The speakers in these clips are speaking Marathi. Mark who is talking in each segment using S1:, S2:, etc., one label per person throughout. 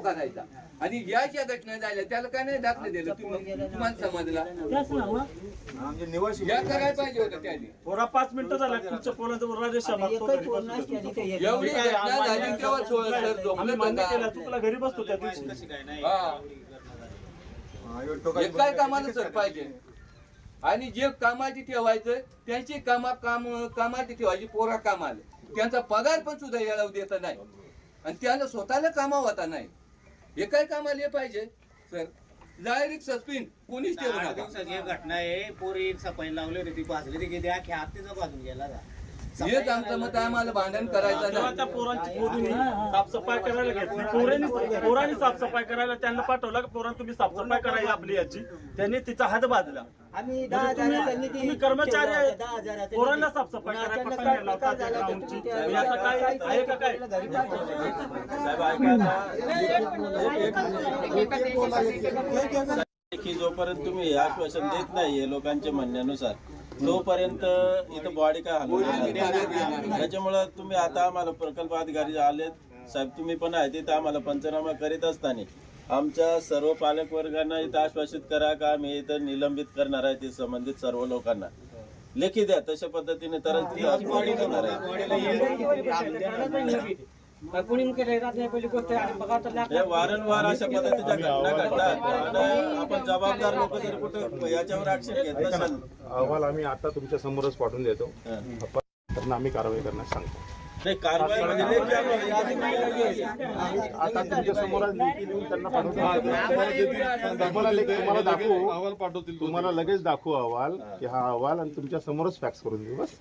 S1: करायचा आणि या ज्या घटना झाल्या त्याला काय नाही दाखले दिलं. तुम्ही तुम्हाला समजला.
S2: आमचे निवासी
S1: या करायला पाहिजे होतं त्याने?
S3: पोरा पाच मिनिटं झाल्या तुमच्या पोराचं राजेश मागतो घरी बसतो तिथं.
S1: एवढी घटना झाली तेव्हा सो- सर
S3: आम्ही
S1: झोपलं
S3: मान्य केलं
S1: होतं
S3: चुकला घरी बसतो त्या दिवशी.
S1: हा. काय कामाला सर पाहिजे. आणि जे कामाची ठेवायचं त्यांची कामा काम कामाची ठेवायची पोरा कामाला. त्यांचा पगार पण सुद्धा येळव देत नाही. आणि त्यांना स्वतःला कामा होता नाही. हे काय कामाला हे पाहिजे सर. डायरेक्ट सस्पेंड कोणीच ठेवू
S4: आठ
S1: नका.
S4: दिवसाची एक घटना आहे पोरी सफाई लावली होती ती भाजली ती किती अख्या हातीचा भाजून गेला का
S1: हेच आमचं मत आहे, आम्हाला भांडण करायचं
S3: तेव्हा
S1: नाही
S3: त्या पोरांची पोरींनी साफसफाई करायला घेतली पोरांनी पोरांनी साफसफाई करायला त्यांना पाठवलं की पोरांनी तुम्ही साफसफाई करायची आपली याची त्यांनी तिचा हात बाजला
S5: आम्ही दहा
S3: म्हणजे तुम्ही-
S5: हजाराचा निधी
S3: तुम्ही कर्मचारी
S5: ठेवला
S3: आहेत.
S5: होता, दहा हजाराचा
S3: पोरांना
S5: निधी.
S3: साफसफाई
S5: पुन्हा
S3: करायला
S5: अचानक
S3: पटकन
S5: काय
S3: लावतात
S5: प्रकार
S3: त्या
S5: झाला तर
S3: ग्राउंडची.
S5: तुम्ही त्या-
S3: याचं काय आहे का काय?
S5: घरी पाठवलं.
S6: की जोपर्यंत तुम्ही हे आश्वासन देत नाहीये लोकांच्या म्हणण्यानुसार तोपर्यंत इथं बॉडी काय त्याच्यामुळं तुम्ही आता आम्हाला प्रकल्प अधिकारी आलेत. साहेब तुम्ही पण आहे तिथं आम्हाला पंचनामा करीत असताना. आमच्या सर्व पालक वर्गांना इथं आश्वासित करा का आम्ही इथं निलंबित करणार आहे ते संबंधित सर्व लोकांना. लेखी द्या तशा पद्धतीने तरच ती बॉडी होणार आहे. हे वारंवार अशा पद्धतीच्या घटना घडतात आणि आपण जबाबदार लोक जर कुठं याच्यावर ऍक्शन घेत नसेल
S7: अहवाल आम्ही आता तुमच्या समोरच पाठवून देतो
S6: हं.
S7: त्यांना आम्ही कारवाई करण्यास सांगतो
S6: नाही कारवाई म्हणजे.
S7: आता तुमच्या समोरच लेखी देऊन त्यांना पाठवतो तुम्हाला लेखी तुम्हाला दाखवू अहवाल पाठवतील तुम्हाला लगेच दाखवू अहवाल की हा अहवाल आणि तुमच्या समोरच फॅक्स करून देऊ बस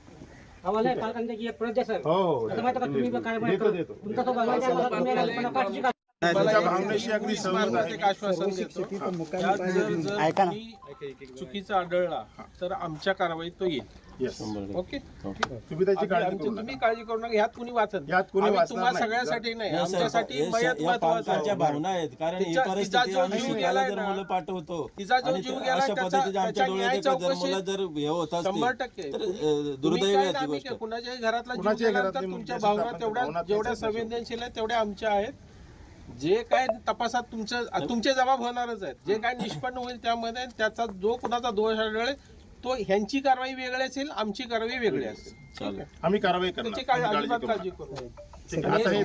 S8: आम्हाला पालकांची एक प्रजा सर
S7: हो हो
S8: आता माहिती का तुम्ही काय
S7: देतो देतो
S8: तुमचा तो बघायचा मला तुम्ही का-
S7: भावनेशी अगदी सहमत आहे
S9: त्यात जर जर कोणी चुकीचा आढळला तर आमच्या कारवाईत तो येईल. ओके?
S7: तुम्ही त्याची काळजी करू
S9: तुम्ही
S7: नका.
S9: काळजी करू नका. ह्यात कुणी वाचत
S7: यात कुणी
S9: आम्ही
S7: वाचणार
S9: तुम्हा
S7: नाही.
S9: सगळ्यासाठी नाही.
S6: हे
S9: आमच्यासाठी
S6: हे
S9: मयत
S6: या
S9: महत्वाचं
S6: पालकांच्या
S9: आहे.
S6: भावना आहेत. कारण ही
S9: तिचा- तिचा
S6: परिस्थिती
S9: जो
S6: आम्ही
S9: जीव
S6: शिकायला
S9: गेलाय
S6: जर
S9: ना,
S6: मुलं पाठवतो
S9: तिचा जो
S6: आणि
S9: जीव
S6: ते-
S9: गेलाय
S6: अशा
S9: त्याचा-
S6: पद्धतीच्या आमच्या
S9: त्याच्या
S6: डोळ्यात
S9: न्याय
S6: येतात जर
S9: चौकशी-
S6: मुलं जर हे होत
S9: शंभर
S6: असतील
S9: टक्के.
S6: तर अ,
S9: तुम्ही
S6: दुर्दैवी
S9: काय
S6: आहे
S9: ना,
S6: ती
S9: आम्ही
S6: गोष्ट.
S9: काय कुणाच्याही घरातला जीव
S7: कुणाच्याही
S9: गेला तर
S7: घरातली
S9: तुमच्या
S7: मुलगी
S9: भावना तेवढ्या
S7: भावना
S9: जेवढ्या संवेदनशील आहेत तेवढ्या आमच्या आहेत जे काय तपासात तुमचं तुमचे जबाब होणारच आहेत. जे काय निष्पन्न होईल त्यामध्ये त्याचा जो कुणाचा दोष आढळेल तो ह्यांची कारवाई वेगळी असेल आमची कारवाई वेगळी असेल.
S7: आम्ही कारवाई
S9: त्याची
S7: करणार
S9: काळजी
S7: काळजी
S9: अजिबात
S7: करू
S9: काळजी.
S7: आता हे